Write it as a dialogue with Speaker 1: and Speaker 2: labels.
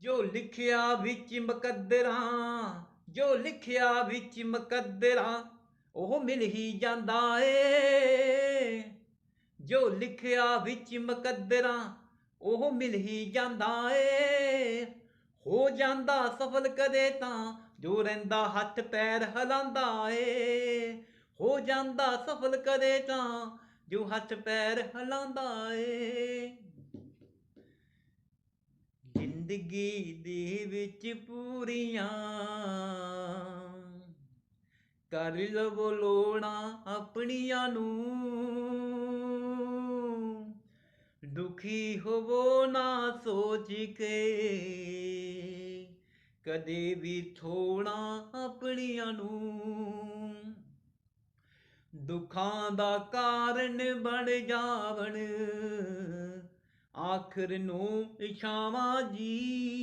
Speaker 1: ਜੋ ਲਿਖਿਆ ਵਿੱਚ ਮੁਕੱਦਰਾਂ, ਜੋ ਲਿਖਿਆ ਵਿੱਚ ਮੁਕੱਦਰਾਂ, ਉਹ ਮਿਲ ਹੀ ਜਾਂਦਾ ਏ। ਜੋ ਲਿਖਿਆ ਵਿੱਚ ਮੁਕੱਦਰਾਂ, ਉਹ ਮਿਲ ਹੀ ਜਾਂਦਾ ਏ। ਹੋ ਜਾਂਦਾ ਸਫਲ ਕਦੇ ਤਾਂ, ਜੋ ਰਹਿੰਦਾ ਹੱਥ ਪੈਰ ਹਲਾਂਦਾ ਏ। ਹੋ ਜਾਂਦਾ ਸਫਲ ਕਦੇ ਤਾਂ, ਜੋ ਹੱਥ ਪੈਰ ਹਲਾਂਦਾ ਏ। ਜ਼ਿੰਦਗੀ ਦੇ ਵਿੱਚ ਪੂਰੀਆਂ। ਕਰ ਲਵੋ ਲੋਣਾ ਆਪਣੀਆਂ ਨੂੰ। ਦੁਖੀ ਹੋਵੋ ਨਾ ਸੋਚ ਕੇ। ਕਦੇ ਵੀ ਥੋੜਾ ਆਪਣੀਆਂ ਨੂੰ। ਦੁੱਖਾਂ ਦਾ ਕਾਰਨ ਬਣ ਜਾਵਣ। ਆਖਰ ਨੂੰ ਇਛਾਵਾਂ ਜੀ।